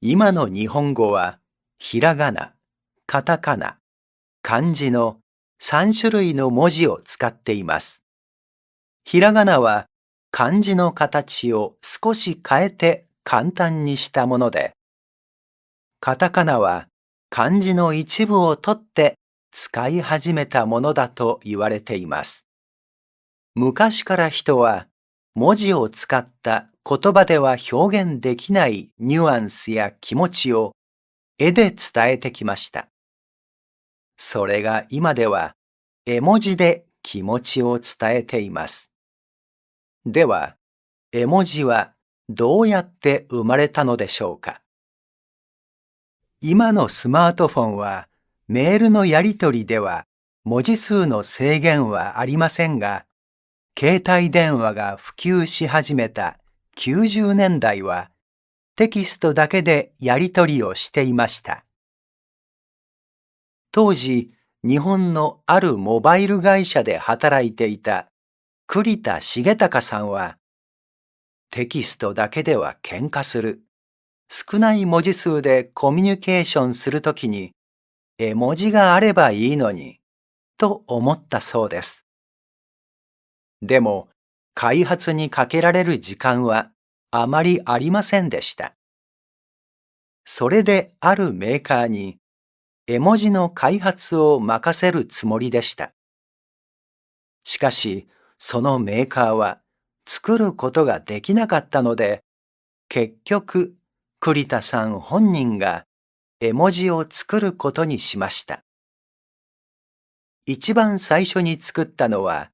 今の日本語は、ひらがな、カタカナ、漢字の3種類の文字を使っています。ひらがなは漢字の形を少し変えて簡単にしたもので、カタカナは漢字の一部を取って使い始めたものだと言われています。昔から人は文字を使った言葉では表現できないニュアンスや気持ちを絵で伝えてきました。それが今では絵文字で気持ちを伝えています。では、絵文字はどうやって生まれたのでしょうか今のスマートフォンはメールのやり取りでは文字数の制限はありませんが、携帯電話が普及し始めた90年代はテキストだけでやり取りをしていました。当時、日本のあるモバイル会社で働いていた栗田重隆さんは、テキストだけでは喧嘩する。少ない文字数でコミュニケーションするときに、絵文字があればいいのに、と思ったそうです。でも、開発にかけられる時間はあまりありませんでした。それであるメーカーに、絵文字の開発を任せるつもりでした。しかし、そのメーカーは作ることができなかったので、結局、栗田さん本人が絵文字を作ることにしました。一番最初に作ったのは、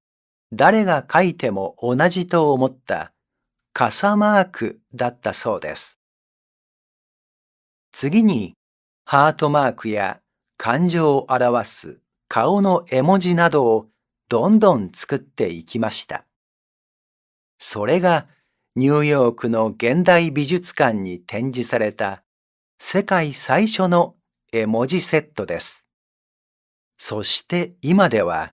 誰が書いても同じと思った傘マークだったそうです。次に、ハートマークや感情を表す顔の絵文字などをどんどん作っていきました。それがニューヨークの現代美術館に展示された世界最初の絵文字セットです。そして今では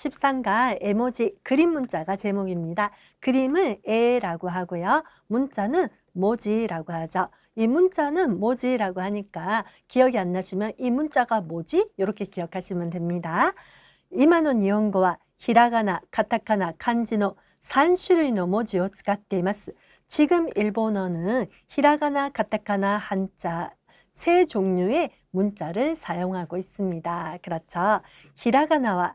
13가 에모지 그림 문자가 제목입니다. 그림을 에라고 하고요. 문자는 모지라고 하죠. 이 문자는 뭐지라고 하니까 기억이 안 나시면 이 문자가 뭐지? 이렇게 기억하시면 됩니다. 이마노 니온고와 히라가나, 카타카나, 간지노 3種類の文字を使っています. 지금 일본어는 히라가나, 카타카나, 한자 세 종류의 문자를 사용하고 있습니다. 그렇죠. 히라가나와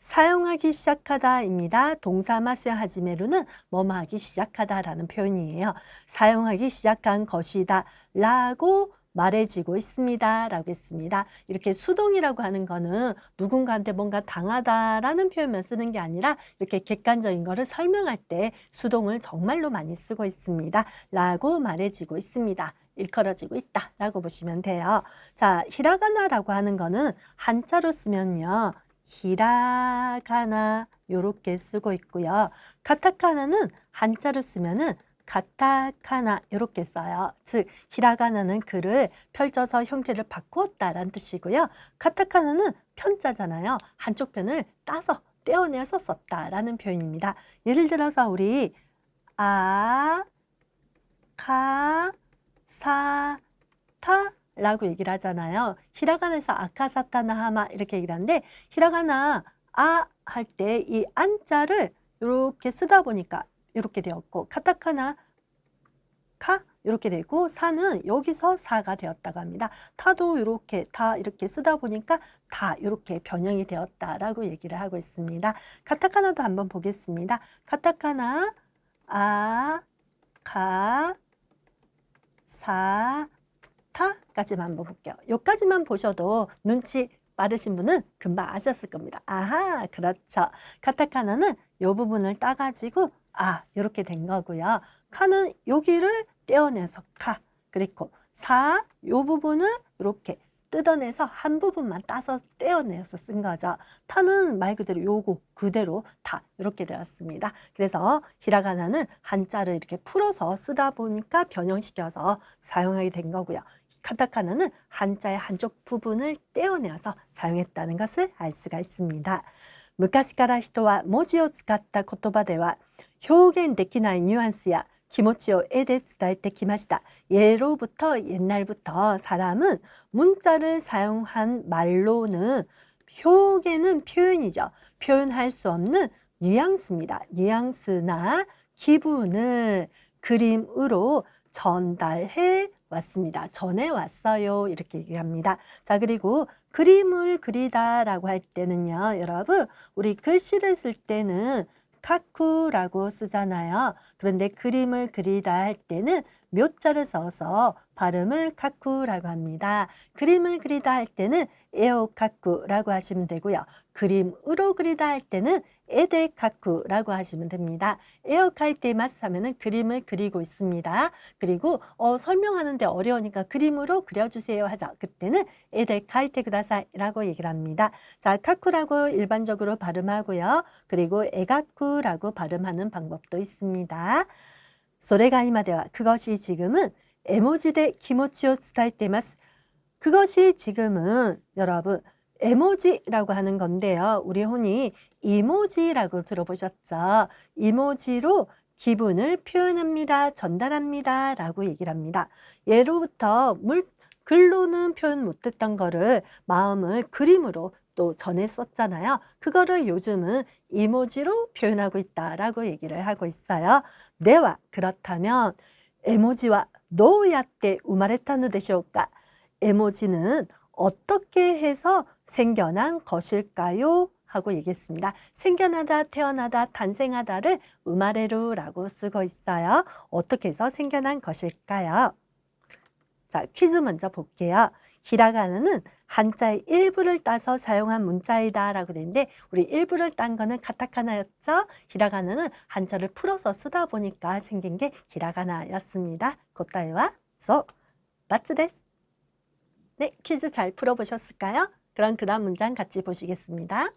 사용하기 시작하다입니다. 동사마스 하지메루는 뭐뭐 하기 시작하다라는 표현이에요. 사용하기 시작한 것이다 라고 말해지고 있습니다. 라고 했습니다. 이렇게 수동이라고 하는 거는 누군가한테 뭔가 당하다라는 표현만 쓰는 게 아니라 이렇게 객관적인 거를 설명할 때 수동을 정말로 많이 쓰고 있습니다. 라고 말해지고 있습니다. 일컬어지고 있다 라고 보시면 돼요. 자, 히라가나라고 하는 거는 한자로 쓰면요. 히라가나 요렇게 쓰고 있고요. 카타카나는 한자로 쓰면은 가타카나 이렇게 써요. 즉 히라가나는 글을 펼쳐서 형태를 바꾸었다라는 뜻이고요. 카타카나는 편자잖아요. 한쪽 편을 따서 떼어내서 썼다라는 표현입니다. 예를 들어서 우리 아, 카, 사, 타 라고 얘기를 하잖아요. 히라가나에서 아카사타나 하마 이렇게 얘기를 하는데 히라가나 아 할 때 이 안자를 이렇게 쓰다 보니까 이렇게 되었고 카타카나 카 이렇게 되고 사는 여기서 사가 되었다고 합니다. 타도 이렇게 다 이렇게 쓰다 보니까 다 이렇게 변형이 되었다라고 얘기를 하고 있습니다. 카타카나도 한번 보겠습니다. 카타카나 아, 가, 사, 타까지만 한번 볼게요. 여기까지만 보셔도 눈치 빠르신 분은 금방 아셨을 겁니다. 아하, 그렇죠. 카타카나는 이 부분을 따가지고 아, 이렇게 된 거고요. 카는 여기를 떼어내서 카, 그리고 사, 이 부분을 이렇게 뜯어내서 한 부분만 따서 떼어내서 쓴 거죠. 타는 말 그대로 요거 그대로 다 이렇게 되었습니다. 그래서 히라가나는 한자를 이렇게 풀어서 쓰다 보니까 변형시켜서 사용하게 된 거고요. 카타카나는 한자의 한쪽 부분을 떼어내서 사용했다는 것을 알 수가 있습니다. 昔から人は文字を使った言葉では表現できないニュアンスや気持ちを絵で伝えてきました. 예로부터 옛날부터 사람은 문자를 사용한 말로는 표現은 표현이죠. 표현할 수 없는 뉘앙스입니다. 뉘앙스나 기분을 그림으로 전달해 왔습니다. 전해 왔어요. 이렇게 얘기합니다. 자, 그리고 그림을 그리다 라고 할 때는요, 여러분, 우리 글씨를 쓸 때는 카쿠라고 쓰잖아요. 그런데 그림을 그리다 할 때는 묘자를 써서 발음을 카쿠라고 합니다. 그림을 그리다 할 때는 에오카쿠라고 하시면 되고요. 그림으로 그리다 할 때는 에데카쿠라고 하시면 됩니다. 에어카이테 마스하면은 그림을 그리고 있습니다. 그리고 어, 설명하는데 어려우니까 그림으로 그려주세요 하죠. 그때는 에데카이테 그다사이라고 얘기를 합니다. 자, 카쿠라고 일반적으로 발음하고요. 그리고 에가쿠라고 발음하는 방법도 있습니다. 소레가이마데와 그것이 지금은 에모지대 기모치を 伝えています. 그것이 지금은 여러분 에모지라고 하는 건데요. 우리 흔히 이모지라고 들어보셨죠? 이모지로 기분을 표현합니다. 전달합니다. 라고 얘기를 합니다. 예로부터 물, 글로는 표현 못했던 거를 마음을 그림으로 또 전했었잖아요. 그거를 요즘은 이모지로 표현하고 있다라고 얘기를 하고 있어요. 네와 그렇다면 에모지와 どうやって生まれたのでしょうか? 에모지는 어떻게 해서 생겨난 것일까요? 하고 얘기했습니다. 생겨나다, 태어나다, 탄생하다를 우마레루라고 쓰고 있어요. 어떻게 해서 생겨난 것일까요? 자, 퀴즈 먼저 볼게요. 히라가나는 한자의 일부를 따서 사용한 문자이다 라고 되는데 우리 일부를 딴 거는 카타카나였죠. 히라가나는 한자를 풀어서 쓰다 보니까 생긴 게 히라가나였습니다. 고타이와 소 마츠 데스. 네, 퀴즈 잘 풀어보셨을까요? 그럼 그 다음 문장 같이 보시겠습니다.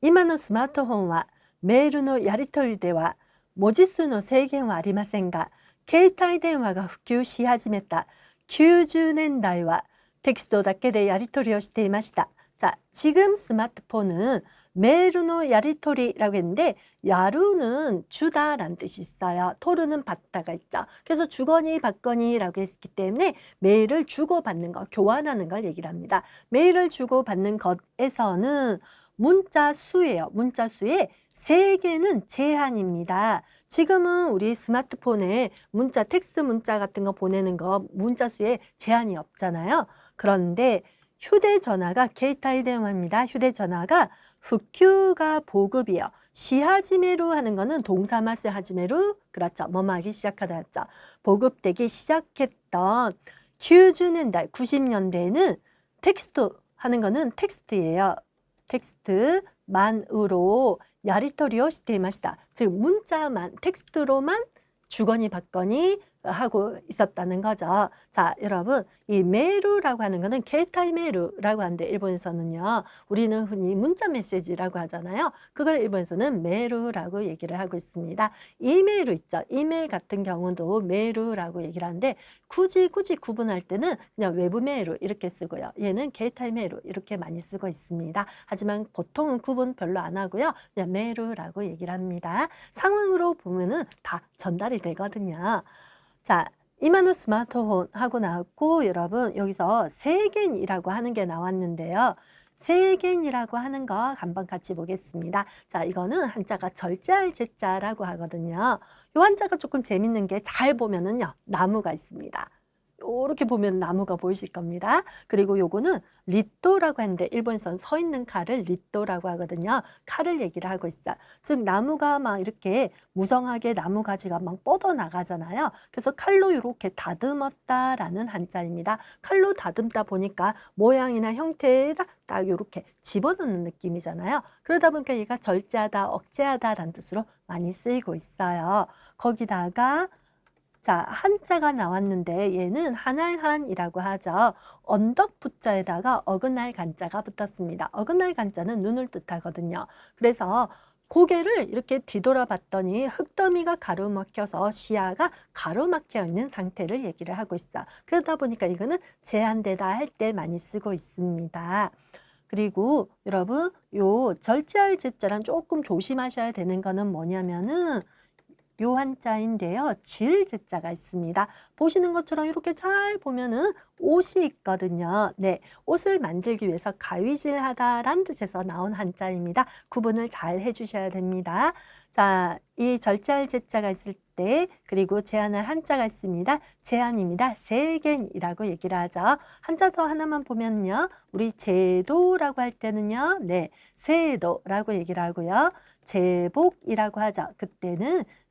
今のスマートフォンはメールのやり取りでは文字数の制限はありませんが携帯電話が普及し始めた 90年代はテキストだけでやり取りをしていました. 자, 지금 스마트폰은 메르노 야리토리라고 했는데 야루는 주다라는 뜻이 있어요. 토르는 받다가 있죠. 그래서 주거니 받거니라고 했기 때문에 메일을 주고받는 것, 교환하는 걸 얘기를 합니다. 메일을 주고받는 것에서는 문자 수예요. 문자 수에 세 개는 제한입니다. 지금은 우리 스마트폰에 문자, 텍스트 문자 같은 거 보내는 거 문자 수에 제한이 없잖아요. 그런데 휴대전화가 케이타이 대화입니다. 휴대전화가 후큐가 보급이요. 시하지메로 하는 거는 동사마스 하지메로 그렇죠. 뭐하기 시작하다였죠. 보급되기 시작했던 90년대, 90년대에는 텍스트 하는 거는 텍스트예요. 텍스트만으로 야리토리오 시테이마시다. 즉 문자만 텍스트로만 주거니 받거니 하고 있었다는 거죠. 자, 여러분, 이 메루라고 하는 거는 케이타이 메루라고 하는데 일본에서는요. 우리는 흔히 문자 메시지라고 하잖아요. 그걸 일본에서는 메루라고 얘기를 하고 있습니다. 이메일 있죠. 이메일 같은 경우도 메루라고 얘기를 하는데 굳이 굳이 구분할 때는 그냥 외부 메일로 이렇게 쓰고요. 얘는 케이타이 메루 이렇게 많이 쓰고 있습니다. 하지만 보통은 구분 별로 안 하고요. 그냥 메루라고 얘기를 합니다. 상황으로 보면은 다 전달이 되거든요. 자, 이마노 스마트폰 하고 나왔고 여러분 여기서 세겐이라고 하는 게 나왔는데요. 세겐이라고 하는 거 한번 같이 보겠습니다. 자, 이거는 한자가 절제할 제자라고 하거든요. 요 한자가 조금 재밌는 게 잘 보면은요, 나무가 있습니다. 이렇게 보면 나무가 보이실 겁니다. 그리고 요거는 리또라고 하는데 일본에서는 서 있는 칼을 리또라고 하거든요. 칼을 얘기를 하고 있어요. 즉 나무가 막 이렇게 무성하게 나무 가지가 막 뻗어 나가잖아요. 그래서 칼로 이렇게 다듬었다라는 한자입니다. 칼로 다듬다 보니까 모양이나 형태에다 딱 이렇게 집어넣는 느낌이잖아요. 그러다 보니까 얘가 절제하다, 억제하다라는 뜻으로 많이 쓰이고 있어요. 거기다가 자, 한자가 나왔는데 얘는 한알한이라고 하죠. 언덕 붙자에다가 어긋날 간자가 붙었습니다. 어긋날 간자는 눈을 뜻하거든요. 그래서 고개를 이렇게 뒤돌아 봤더니 흙더미가 가로막혀서 시야가 가로막혀 있는 상태를 얘기를 하고 있어. 그러다 보니까 이거는 제한되다 할 때 많이 쓰고 있습니다. 그리고 여러분 요 절제할 제자랑 조금 조심하셔야 되는 거는 뭐냐면은 요 한자인데요. 질 제자가 있습니다. 보시는 것처럼 이렇게 잘 보면은 옷이 있거든요. 네, 옷을 만들기 위해서 가위질하다란 뜻에서 나온 한자입니다. 구분을 잘 해주셔야 됩니다. 자, 이 절제할 제자가 있을 때 그리고 제한할 한자가 있습니다. 제한입니다. 세겐이라고 얘기를 하죠. 한자 더 하나만 보면요. 우리 제도라고 할 때는요. 네, 세도라고 얘기를 하고요. 제복이라고 하죠. 그때는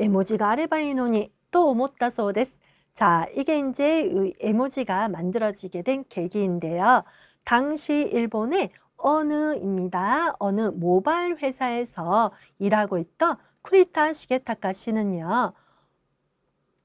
絵文字があればいいのにと思ったそうです. 자, 이게 이제 이 에모지가 만들어지게 된 계기인데요. 당시 일본의 어느입니다. 어느 모바일 회사에서 일하고 있던 쿠리타 시게타카 씨는요.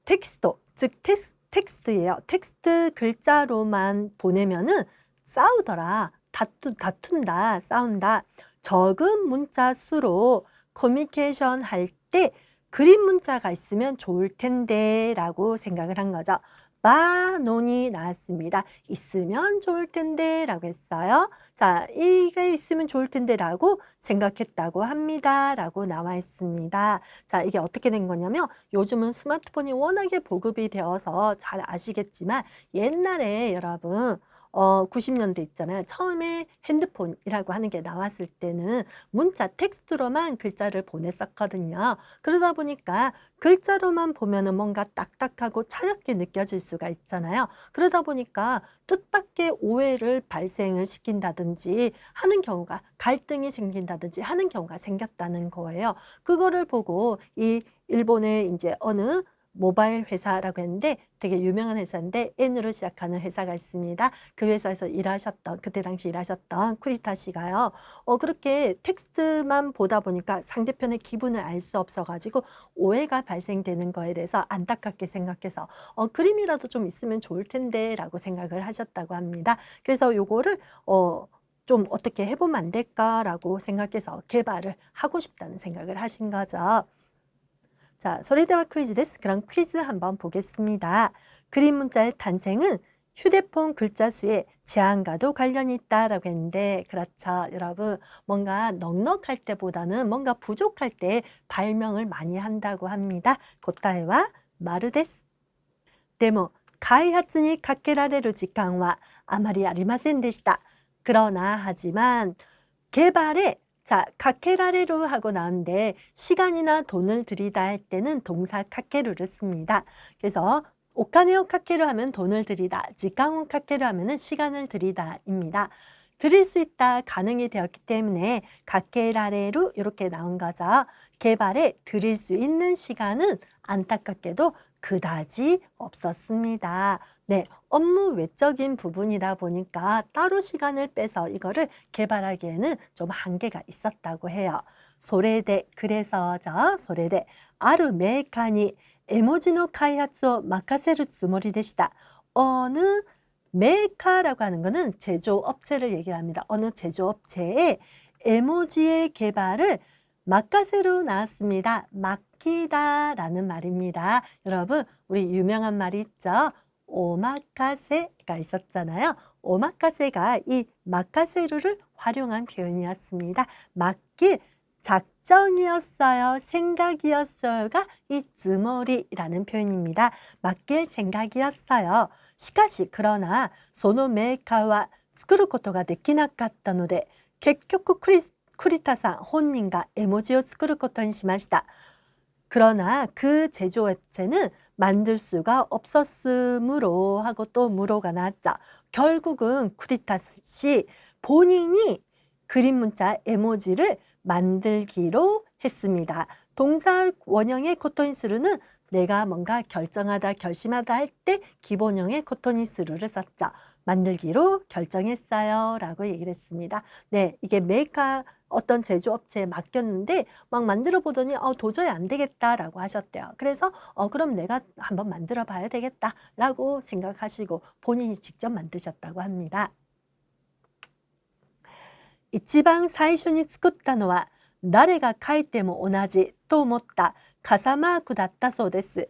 텍스트, 즉 텍스, 텍스트예요. 텍스트 글자로만 보내면은 싸우더라. 다투, 다툰다, 싸운다. 적은 문자 수로 커뮤니케이션 할 때 그림 문자가 있으면 좋을 텐데 라고 생각을 한 거죠. 마논이 나왔습니다. 있으면 좋을 텐데 라고 했어요. 자, 이게 있으면 좋을 텐데 라고 생각했다고 합니다. 라고 나와 있습니다. 자, 이게 어떻게 된 거냐면 요즘은 스마트폰이 워낙에 보급이 되어서 잘 아시겠지만 옛날에 여러분 어, 90년대 있잖아요. 처음에 핸드폰이라고 하는 게 나왔을 때는 문자 텍스트로만 글자를 보냈었거든요. 그러다 보니까 글자로만 보면은 뭔가 딱딱하고 차갑게 느껴질 수가 있잖아요. 그러다 보니까 뜻밖의 오해를 발생을 시킨다든지 하는 경우가 갈등이 생긴다든지 하는 경우가 생겼다는 거예요. 그거를 보고 이 일본의 이제 어느 모바일 회사라고 했는데 되게 유명한 회사인데 N으로 시작하는 회사가 있습니다. 그 회사에서 일하셨던 그때 당시 일하셨던 쿠리타 씨가요. 어 그렇게 텍스트만 보다 보니까 상대편의 기분을 알 수 없어 가지고 오해가 발생되는 거에 대해서 안타깝게 생각해서 어 그림이라도 좀 있으면 좋을 텐데라고 생각을 하셨다고 합니다. 그래서 요거를 어좀 어떻게 해보면 안 될까라고 생각해서 개발을 하고 싶다는 생각을 하신 거죠. 자, 소리대화 퀴즈 데스. 그럼 퀴즈 한번 보겠습니다. 그림 문자의 탄생은 휴대폰 글자 수의 제한과도 관련이 있다라고 했는데 그렇죠 여러분 뭔가 넉넉할 때보다는 뭔가 부족할 때 발명을 많이 한다고 합니다. 고타에와 마르 데스. でも開発にかけられる時間はあまりありませんでした. 그러나 하지만 개발에 자, 카케라레루 하고 나왔는데 시간이나 돈을 들이다 할 때는 동사 카케루를 씁니다. 그래서 오카네오 카케루 하면 돈을 들이다, 지강온 카케루 하면은 시간을 들이다입니다. 드릴 수 있다 가능이 되었기 때문에 카케라레루 이렇게 나온 거죠. 개발에 드릴 수 있는 시간은 안타깝게도 그다지 없었습니다. 네, 업무 외적인 부분이다 보니까 따로 시간을 빼서 이거를 개발하기에는 좀 한계가 있었다고 해요. 소레데 그래서죠. 소레데 아르 메이카니 에모지노 카이하츠오 마카세르 츠모리 되시다. 어느 메이카라고 하는 거는 제조업체를 얘기를 합니다. 어느 제조업체에 에모지의 개발을 마카세로 나왔습니다. 맡기다라는 말입니다. 여러분, 우리 유명한 말이 있죠. 오마카세가 있었잖아요. 오마카세가 이 마카세루를 활용한 표현이었습니다. 맡길 작정이었어요. 생각이었어요가 이 즈모리라는 표현입니다. 맡길 생각이었어요. しかし 그러나 そのメーカーは作ることができなかったので結局クリ栗田さん本人が絵文字を作ることにしました. 그러나 그 제조 업체는 만들 수가 없었으므로 하고 또 무로가 나왔죠. 결국은 쿠리타 씨 본인이 그림 문자 에모지를 만들기로 했습니다. 동사 원형의 코토니스루는 내가 뭔가 결정하다, 결심하다 할 때 기본형의 코토니스루를 썼죠. 만들기로 결정했어요. 라고 얘기를 했습니다. 네, 이게 메이커 어떤 제조업체에 맡겼는데 막 만들어 보더니 어, 도저히 안 되겠다라고 하셨대요. 그래서 어, 그럼 내가 한번 만들어 봐야 되겠다라고 생각하시고 본인이 직접 만드셨다고 합니다. 一番最初に作ったのは誰が書いても同じと思った傘マークだったそうです.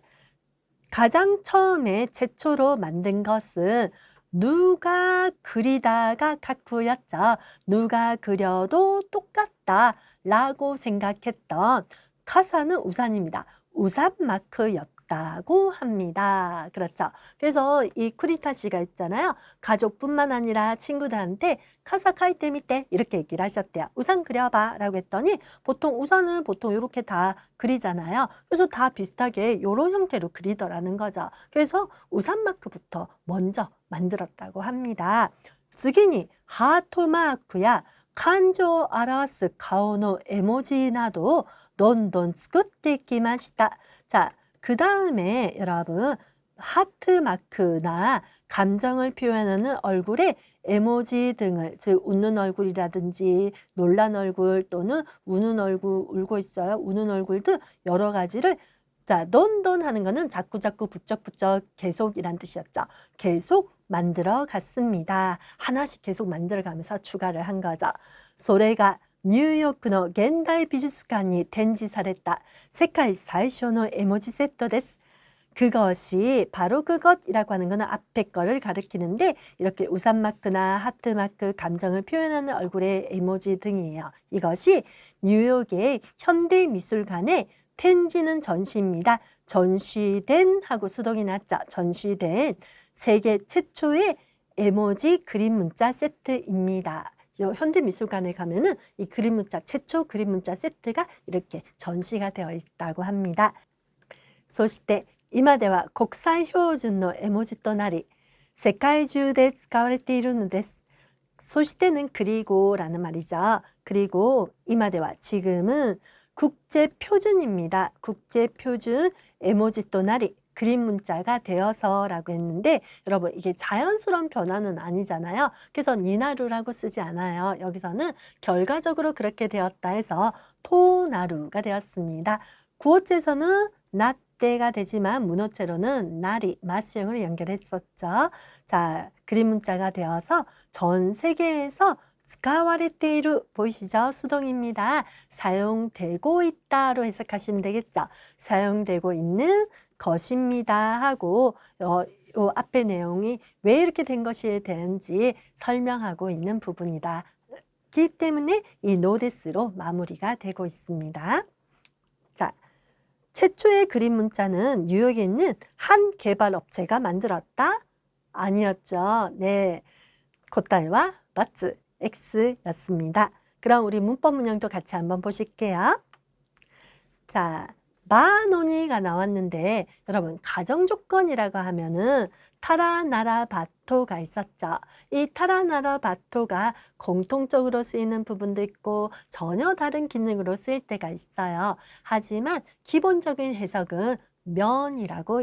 가장 처음에 최초로 만든 것은 누가 그리다가 카쿠였죠. 누가 그려도 똑같다 라고 생각했던 카사는 우산입니다. 우산 마크였 있다고 합니다. 그렇죠. 그래서 이 쿠리타 씨가 있잖아요. 가족뿐만 아니라 친구들한테 카사카이테 밑에 이렇게 얘기를 하셨대요. 우산 그려봐 라고 했더니 보통 우산을 보통 이렇게 다 그리잖아요. 그래서 다 비슷하게 이런 형태로 그리더라는 거죠. 그래서 우산 마크부터 먼저 만들었다고 합니다. 쓰기니 하토 마크야 간조 아라스 가오노 에모지 나도 넌넌 스쿠트 기마시다. 자, 그 다음에 여러분 하트 마크나 감정을 표현하는 얼굴에 에모지 등을 즉 웃는 얼굴이라든지 놀란 얼굴 또는 우는 얼굴 울고 있어요. 우는 얼굴 등 여러 가지를 자, 돈돈 하는 거는 자꾸자꾸 부쩍부쩍 계속이란 뜻이었죠. 계속 만들어 갔습니다. 하나씩 계속 만들어 가면서 추가를 한 거죠. 소래가 뉴욕의 現代美術館に展示された世界最初の絵文字セットです. 그것이 바로 그것이라고 하는 것은 앞에 거를 가리키는데 이렇게 우산 마크나 하트 마크, 감정을 표현하는 얼굴의 에모지 등이에요. 이것이 뉴욕의 현대미술관에 텐지는 전시입니다. 전시된 하고 수동이 났죠. 전시된 세계 최초의 에모지 그림 문자 세트입니다. 현대미술관에 가면은 이 그림 문자 최초 그림 문자 세트가 이렇게 전시가 되어 있다고 합니다. そして今では国際標準の絵文字となり世界中で使われているのです. 소시때는 그리고라는 말이죠. 그리고 이마대와 지금은 국제 표준입니다. 국제 표준 에모지 또 나리 그림 문자가 되어서라고 했는데 여러분 이게 자연스러운 변화는 아니잖아요. 그래서 니나루라고 쓰지 않아요. 여기서는 결과적으로 그렇게 되었다 해서 토나루가 되었습니다. 구어체에서는 나때가 되지만 문어체로는 나리, 마시형을 연결했었죠. 자, 그림 문자가 되어서 전 세계에서 스카와레테이루 보이시죠? 수동입니다. 사용되고 있다로 해석하시면 되겠죠. 사용되고 있는 것입니다 하고 어, 요 앞에 내용이 왜 이렇게 된 것이 되는지 설명하고 있는 부분이다. 기 때문에 이 노데스로 마무리가 되고 있습니다. 자, 최초의 그림 문자는 뉴욕에 있는 한 개발 업체가 만들었다? 아니었죠. 네. 고따이와 마츠 X였습니다. 그럼 우리 문법 문형도 같이 한번 보실게요. 자, 마노니가 나왔는데 여러분 가정 조건이라고 하면은 타라나라 바토가 있었죠. 이 타라나라 바토가 공통적으로 쓰이는 부분도 있고 전혀 다른 기능으로 쓰일 때가 있어요. 하지만 기본적인 해석은 면이라고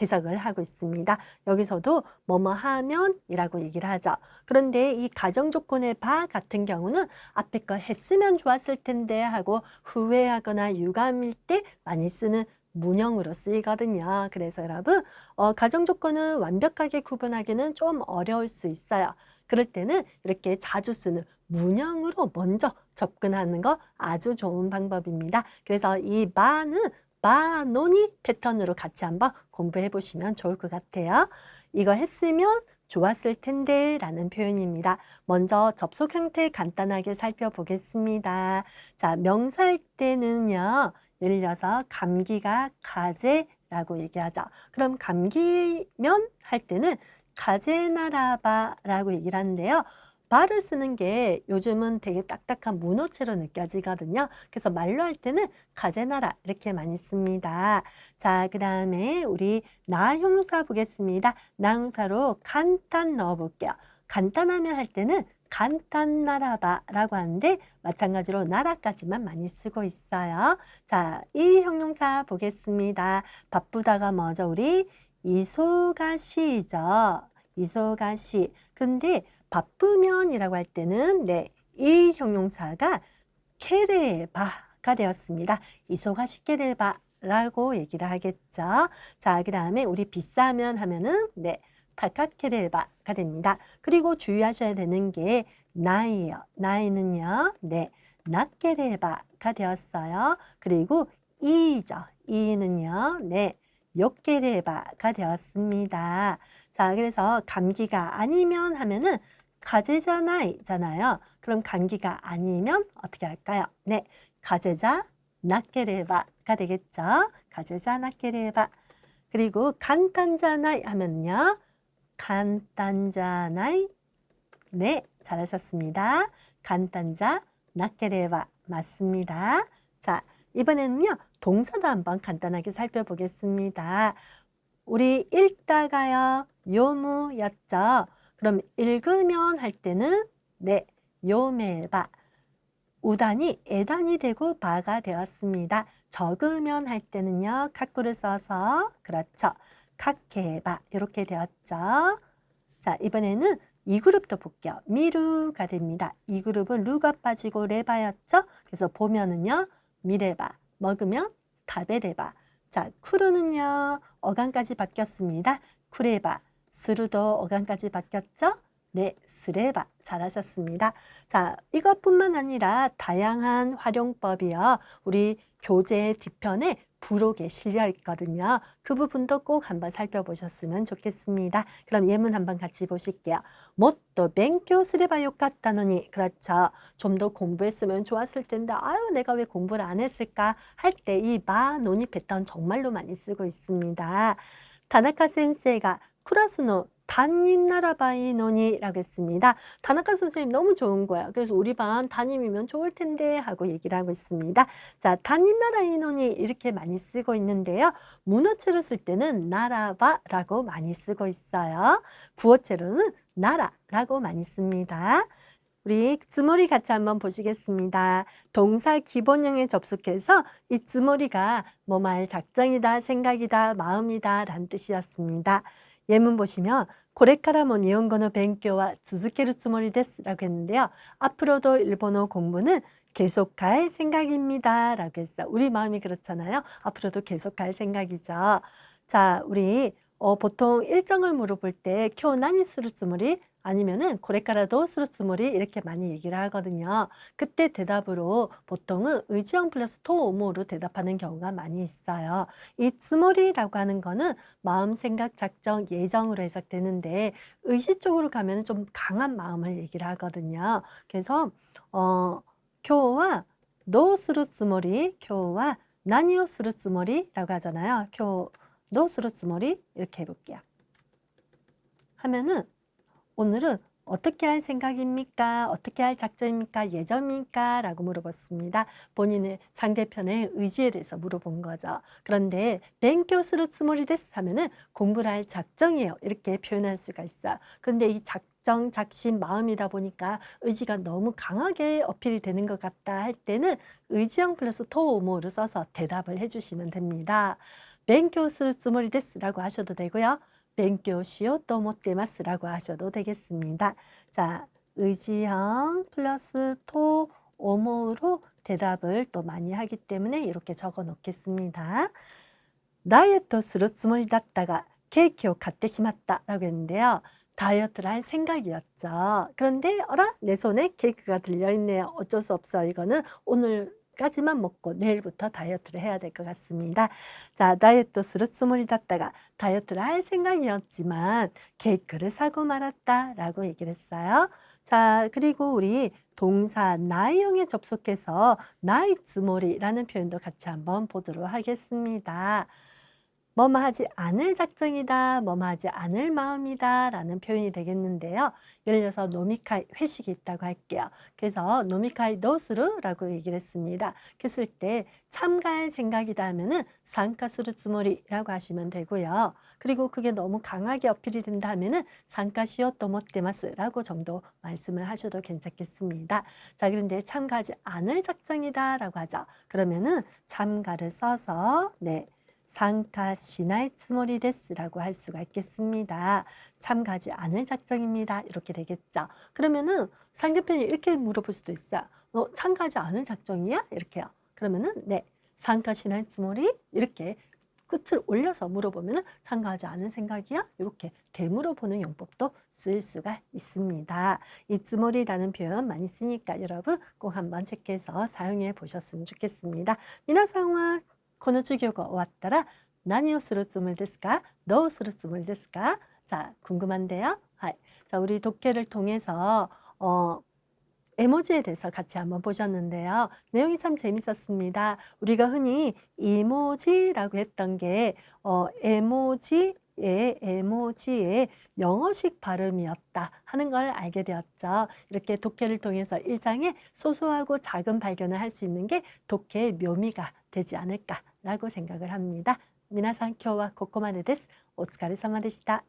해석을 하고 있습니다. 여기서도 뭐뭐 하면이라고 얘기를 하죠. 그런데 이 가정 조건의 바 같은 경우는 앞에 거 했으면 좋았을 텐데 하고 후회하거나 유감일 때 많이 쓰는 문형으로 쓰이거든요. 그래서 여러분 어, 가정 조건을 완벽하게 구분하기는 좀 어려울 수 있어요. 그럴 때는 이렇게 자주 쓰는 문형으로 먼저 접근하는 거 아주 좋은 방법입니다. 그래서 이 바는 바노니 패턴으로 같이 한번 공부해 보시면 좋을 것 같아요. 이거 했으면 좋았을 텐데 라는 표현입니다. 먼저 접속 형태 간단하게 살펴보겠습니다. 자, 명사일 때는요. 예를 들어서 감기가 가재라고 얘기하죠. 그럼 감기면 할 때는 가제나라바라고 얘기를 하는데요. 바를 쓰는 게 요즘은 되게 딱딱한 문어체로 느껴지거든요. 그래서 말로 할 때는 가제나라 이렇게 많이 씁니다. 자, 그 다음에 우리 나 형용사 보겠습니다. 나 형용사로 간단 넣어볼게요. 간단하면 할 때는 간단나라바라고 하는데 마찬가지로 나라까지만 많이 쓰고 있어요. 자, 이 형용사 보겠습니다. 바쁘다가 뭐죠? 우리 이소가시죠. 이소가시. 근데 바쁘면이라고 할 때는 네, 이 형용사가 케레바가 되었습니다. 이소가시 케레바라고 얘기를 하겠죠. 자, 그 다음에 우리 비싸면 하면은 네, 타카케레바가 됩니다. 그리고 주의하셔야 되는 게 나이요. 나이는요. 네, 낙케레바가 되었어요. 그리고 이죠. 이는요. 네, 욕게레바가 되었습니다. 자, 그래서 감기가 아니면 하면은 가제자나이잖아요. 그럼 감기가 아니면 어떻게 할까요? 네, 가제자 낙게레바가 되겠죠. 가제자 낙게레바. 그리고 간단자나이 하면요. 간단자나이. 네, 잘하셨습니다. 간단자 낙게레바 맞습니다. 자, 이번에는요. 동사도 한번 간단하게 살펴보겠습니다. 우리 읽다가요. 요무였죠. 그럼 읽으면 할 때는 네, 요메바. 우단이 에단이 되고 바가 되었습니다. 적으면 할 때는요. 카쿠를 써서 그렇죠. 카케바 이렇게 되었죠. 자, 이번에는 이 그룹도 볼게요. 미루가 됩니다. 이 그룹은 루가 빠지고 레바였죠. 그래서 보면은요. 미레바 먹으면 다베레바. 자, 쿠르는요. 어간까지 바뀌었습니다. 쿠레바. 스루도 어간까지 바뀌었죠? 네, 스레바 잘하셨습니다. 자, 이것뿐만 아니라 다양한 활용법이요. 우리 교재 뒤편에 부록에 실려 있거든요. 그 부분도 꼭 한번 살펴보셨으면 좋겠습니다. 그럼 예문 한번 같이 보실게요. 뭣도 뱅교 스레바요 같다노니 그렇죠. 좀 더 공부했으면 좋았을 텐데 아유 내가 왜 공부를 안 했을까 할 때 이 마 노니 패턴 정말로 많이 쓰고 있습니다. 다나카 센세가 쿠라스노 담임 나라바이노니라고 했습니다. 다나카 선생님 너무 좋은 거야. 그래서 우리 반 담임이면 좋을 텐데 하고 얘기를 하고 있습니다. 자, 담임 나라이노니 이렇게 많이 쓰고 있는데요. 문어체로 쓸 때는 나라바라고 많이 쓰고 있어요. 구어체로는 나라라고 많이 씁니다. 우리 즈머리 같이 한번 보시겠습니다. 동사 기본형에 접속해서 이 즈머리가 뭐 말 작정이다, 생각이다, 마음이다 라는 뜻이었습니다. 예문 보시면 고레카라 모 니혼고노 뱅교와 주스케르 스모리데스 라고 했는데요. 앞으로도 일본어 공부는 계속할 생각입니다. 라고 했어. 우리 마음이 그렇잖아요. 앞으로도 계속할 생각이죠. 자, 우리 어, 보통 일정을 물어볼 때 쿄 나니스루 스모리 아니면은 고레카라도 스루 츠모리 이렇게 많이 얘기를 하거든요. 그때 대답으로 보통은 의지형 플러스 토오모로 대답하는 경우가 많이 있어요. 이 츠모리라고 하는 거는 마음, 생각, 작정, 예정으로 해석되는데 의시 쪽으로 가면 좀 강한 마음을 얘기를 하거든요. 그래서 어, 교와 노 스루 츠모리, 교와 나니오 스루 츠모리라고 하잖아요. 교 츠모리 이렇게 해볼게요. 하면은 오늘은 어떻게 할 생각입니까? 어떻게 할 작정입니까? 예정입니까? 라고 물어봤습니다. 본인의 상대편의 의지에 대해서 물어본 거죠. 그런데 뱅교수로 스몰이 됐스 하면은 공부를 할 작정이에요. 이렇게 표현할 수가 있어요. 근데 이 작정, 작심, 마음이다 보니까 의지가 너무 강하게 어필이 되는 것 같다 할 때는 의지형 플러스 토오모를 써서 대답을 해주시면 됩니다. 뱅교수로 스몰이 데스라고 하셔도 되고요. 勉強しようと思ってます라고 하셔도 되겠습니다. 자, 의지형 플러스 토, 오모로 대답을 또 많이 하기 때문에 이렇게 적어 놓겠습니다. ダイエットするつもりだったがケーキを買ってしまった라고 했는데요. 다이어트를 할 생각이었죠. 그런데 어라 내 손에 케이크가 들려 있네요. 어쩔 수 없어. 이거는 오늘 까지만 먹고 내일부터 다이어트를 해야 될 것 같습니다. 자, 다이어트 스루 스물이었다가 다이어트를 할 생각이었지만 케이크를 사고 말았다라고 얘기를 했어요. 자, 그리고 우리 동사 나이형에 접속해서 나이츠모리라는 표현도 같이 한번 보도록 하겠습니다. 뭐뭐 하지 않을 작정이다, 뭐뭐 하지 않을 마음이다 라는 표현이 되겠는데요. 예를 들어서 노미카이 회식이 있다고 할게요. 그래서 노미카이 도스루라고 얘기를 했습니다. 그랬을 때 참가할 생각이다 하면은 상가스루 즈모리라고 하시면 되고요. 그리고 그게 너무 강하게 어필이 된다 하면은 상가시오 또모테마스라고 정도 말씀을 하셔도 괜찮겠습니다. 자, 그런데 참가하지 않을 작정이다 라고 하죠. 그러면은 참가를 써서 네. 츠모리 데스라고 할 수가 있겠습니다. 참가하지 않을 작정입니다. 이렇게 되겠죠. 그러면은 상대편이 이렇게 물어볼 수도 있어요. 너 참가하지 않을 작정이야? 이렇게요. 그러면은 네. 상가 츠모리 이렇게 끝을 올려서 물어보면은 참가하지 않을 생각이야? 이렇게 되물어보는 용법도 쓸 수가 있습니다. 이 츠모리라는 표현 많이 쓰니까 여러분 꼭 한번 체크해서 사용해 보셨으면 좋겠습니다. 미나상와 この授業が終わったら何をするつもりですかどうするつもりですか 자, 궁금한데요. 하이. 자, 우리 독해를 통해서 어, 에모지에 대해서 같이 한번 보셨는데요. 내용이 참 재밌었습니다. 우리가 흔히 이모지라고 했던 게 어, 에모지의 에모지의 영어식 발음이었다 하는 걸 알게 되었죠. 이렇게 독해를 통해서 일상의 소소하고 작은 발견을 할 수 있는 게 독해의 묘미가 되지 않을까라고 생각을 합니다. 皆さん今日はここまでです。お疲れ様でした。